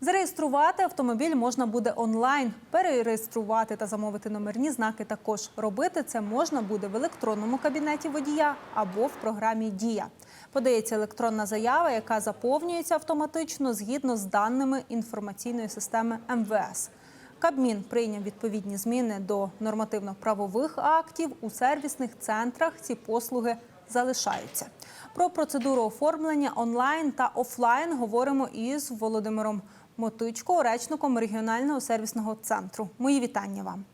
Зареєструвати автомобіль можна буде онлайн, перереєструвати та замовити номерні знаки також. Робити це можна буде в електронному кабінеті водія або в програмі Дія. Подається електронна заява, яка заповнюється автоматично згідно з даними інформаційної системи МВС. Кабмін прийняв відповідні зміни до нормативно-правових актів. У сервісних центрах ці послуги залишаються. Про процедуру оформлення онлайн та офлайн говоримо із Володимиром Мотичко, речником регіонального сервісного центру. Мої вітання вам.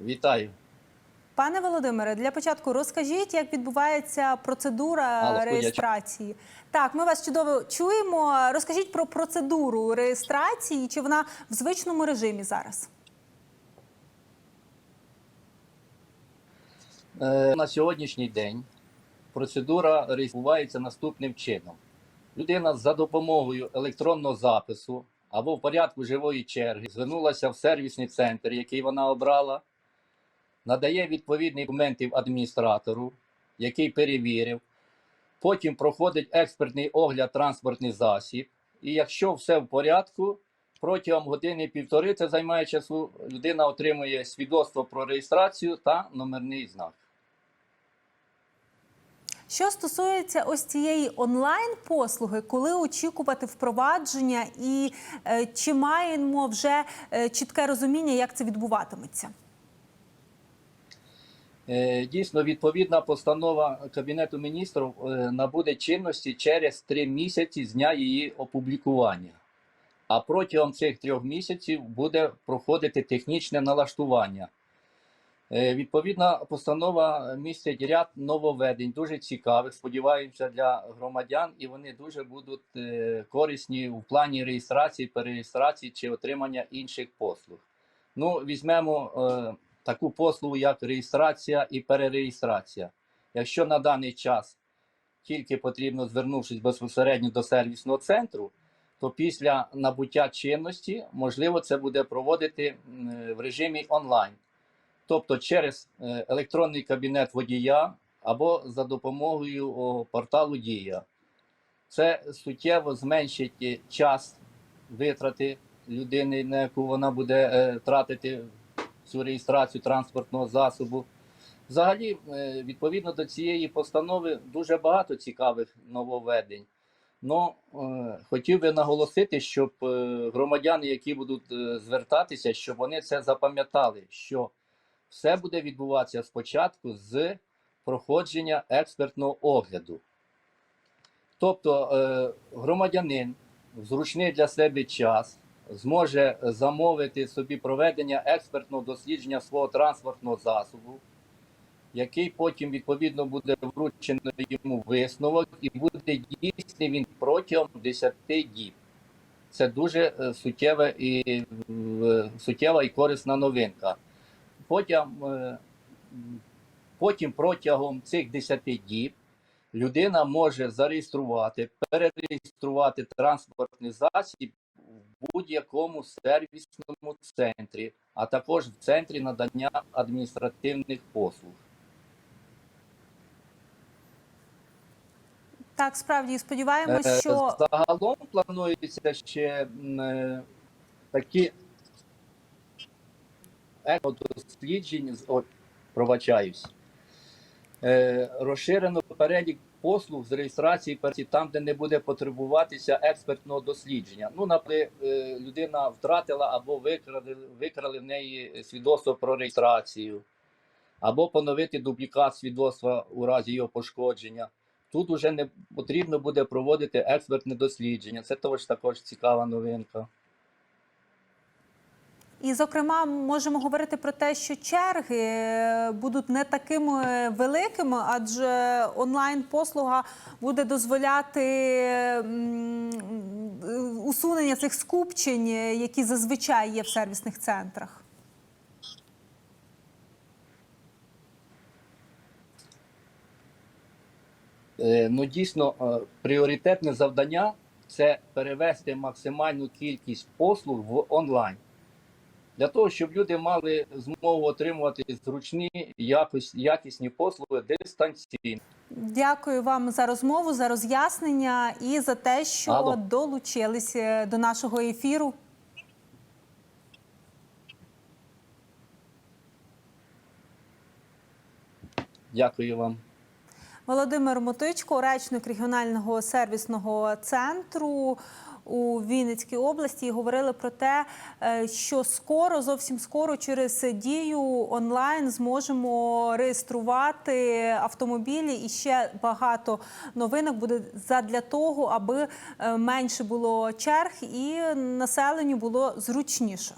Вітаю. Пане Володимире, для початку розкажіть, як відбувається процедура Алло, реєстрації. Так, ми вас чудово чуємо. Розкажіть про процедуру реєстрації, чи вона в звичному режимі зараз? На сьогоднішній день процедура реєструється наступним чином. Людина за допомогою електронного запису або в порядку живої черги звернулася в сервісний центр, який вона обрала, надає відповідні документи адміністратору, який перевірив. Потім проходить експертний огляд транспортний засіб. І якщо все в порядку, протягом години-півтори це займає часу, людина отримує свідоцтво про реєстрацію та номерний знак. Що стосується ось цієї онлайн послуги, коли очікувати впровадження, і е, чи маємо вже е, чітке розуміння, як це відбуватиметься? Е, Дійсно, відповідна постанова Кабінету міністрів е, набуде чинності через три місяці з дня її опублікування. А протягом цих трьох місяців буде проходити технічне налаштування. Е, Відповідна постанова містить ряд нововведень, дуже цікавих, сподіваюся, для громадян, і вони дуже будуть е, корисні в плані реєстрації, перереєстрації чи отримання інших послуг. Ну, візьмемо е, таку послугу, як реєстрація і перереєстрація. Якщо на даний час тільки потрібно, звернувшись безпосередньо до сервісного центру, то після набуття чинності можливо це буде проводити е, в режимі онлайн, тобто через е, електронний кабінет водія або за допомогою порталу Дія. Це суттєво зменшить е, час витрати людини, на яку вона буде е, тратити цю реєстрацію транспортного засобу. Взагалі, відповідно до цієї постанови, дуже багато цікавих нововведень. Ну, хотів би наголосити, щоб громадяни, які будуть звертатися, щоб вони це запам'ятали, що все буде відбуватися спочатку з проходження експертного огляду. Тобто, е, громадянин в зручний для себе час зможе замовити собі проведення експертного дослідження свого транспортного засобу, який потім відповідно буде вручено йому висновок, і буде дійсний він протягом 10 діб. Це дуже е, суттєва і, суттєва і корисна новинка. Потім, е, потім протягом цих 10 діб людина може зареєструвати, перереєструвати транспортний засіб в будь-якому сервісному центрі, а також в центрі надання адміністративних послуг. Так, справді сподіваємось, Е, що Загалом планується ще е, такі екодосліджень, ой, пробачаюсь. Е, Розширено перелік послуг з реєстрації персі там, де не буде потребуватися експертного дослідження. Ну, наприклад, е, людина втратила або викрали, викрали в неї свідоцтво про реєстрацію, або поновити дублікат свідоцтва у разі його пошкодження. Тут уже не потрібно буде проводити експертне дослідження. Це також також цікава новинка. І, зокрема, можемо говорити про те, що черги е, будуть не такими великими, адже онлайн-послуга буде дозволяти усунення цих скупчень, е, які зазвичай є в сервісних центрах. Е, Ну, дійсно, пріоритетне завдання це перевести максимальну кількість послуг в онлайн. Для того, щоб люди мали змогу отримувати зручні якось, якісні послуги дистанційно. Дякую вам за розмову, за роз'яснення і за те, що Алло. долучились до нашого ефіру. Дякую вам. Володимир Мотичко, речник регіонального сервісного центру у Вінницькій області, і говорили про те, е, що скоро, зовсім скоро, через дію онлайн зможемо реєструвати автомобілі. І ще багато новинок буде задля того, аби е, менше було черг і населенню було зручніше.